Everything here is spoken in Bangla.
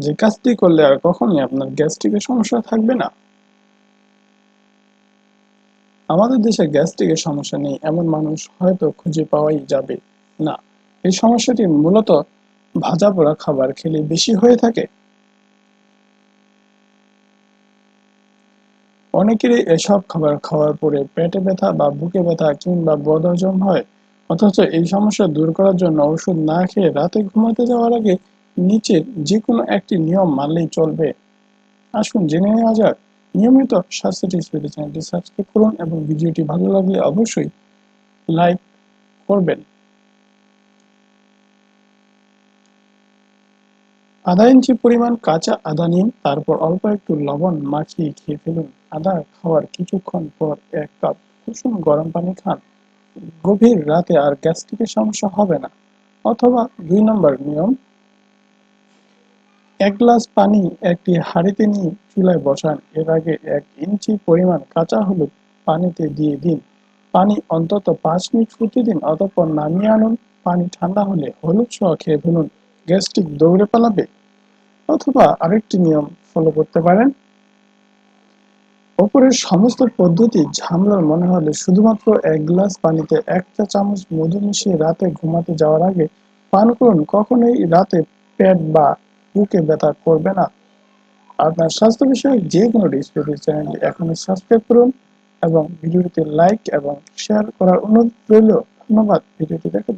যে কাজটি করলে আর কখনোই আপনার গ্যাস্ট্রিকের সমস্যা থাকবে না। আমাদের দেশে গ্যাস্ট্রিকের সমস্যা নেই, এমন মানুষ হয়তো খুঁজে পাওয়াই যাবে। না, এই সমস্যাটি মূলত ভাজা পোড়া খাবার খেলে বেশি হয়ে থাকে। অনেকেরই এসব খাবার খাওয়ার পরে পেটে ব্যথা বা বুকে ব্যথা কিংবা বদহজম হয়, অথচ এই সমস্যা দূর করার জন্য ওষুধ না খেয়ে রাতে ঘুমাতে যাওয়ার আগে নিচের যে কোনো একটি নিয়ম মানলেই চলবে। আসুন জেনে নেওয়া যাক। নিয়মিত স্বাস্থ্য টিপস চ্যানেলটি সাবস্ক্রাইব করুন এবং ভিডিওটি ভালো লাগলে অবশ্যই লাইক করবেন। আধা ইঞ্চি পরিমাণ কাঁচা আদা নিন, তারপর অল্প একটু লবণ মাখিয়ে খেয়ে ফেলুন। আদা খাওয়ার কিছুক্ষণ পর এক কাপ কুসুম গরম পানি খান। গভীর রাতে আর গ্যাস্ট্রিকের সমস্যা হবে না। অথবা দুই নম্বর নিয়ম এক গ্লাস পানি একটি হাঁড়িতে নিয়ে চুলায় বসান। এর আগে এক ইঞ্চি পরিমাণ কাঁচা হলুদ পানিতে দিয়ে দিন। পানি অন্তত পাঁচ মিনিট ফুটে দিন অতঃপর নামিয়ে আনুন। পানি ঠান্ডা হলে হলুদ সহ খেয়ে ফেলুন। গ্যাস্ট্রিক দৌড়ে পালাবে। অথবা আরেকটি নিয়ম ফলো করতে পারেন। ওপরের সমস্ত পদ্ধতি ঝামলার মনে হলে শুধুমাত্র এক গ্লাস পানিতে এক চা চামচ মধু মিশিয়ে রাতে ঘুমাতে যাওয়ার আগে পান করুন। কখনোই রাতে পেট বা বুকে ব্যথা করবে না। আপনার স্বাস্থ্য বিষয়ক যে কোনো ডিসপ্লে চ্যানেলটি এখনই সাবস্ক্রাইব করুন এবং ভিডিওটিতে লাইক এবং শেয়ার করার অনুরোধ রইল। ধন্যবাদ। ভিডিওটি দেখার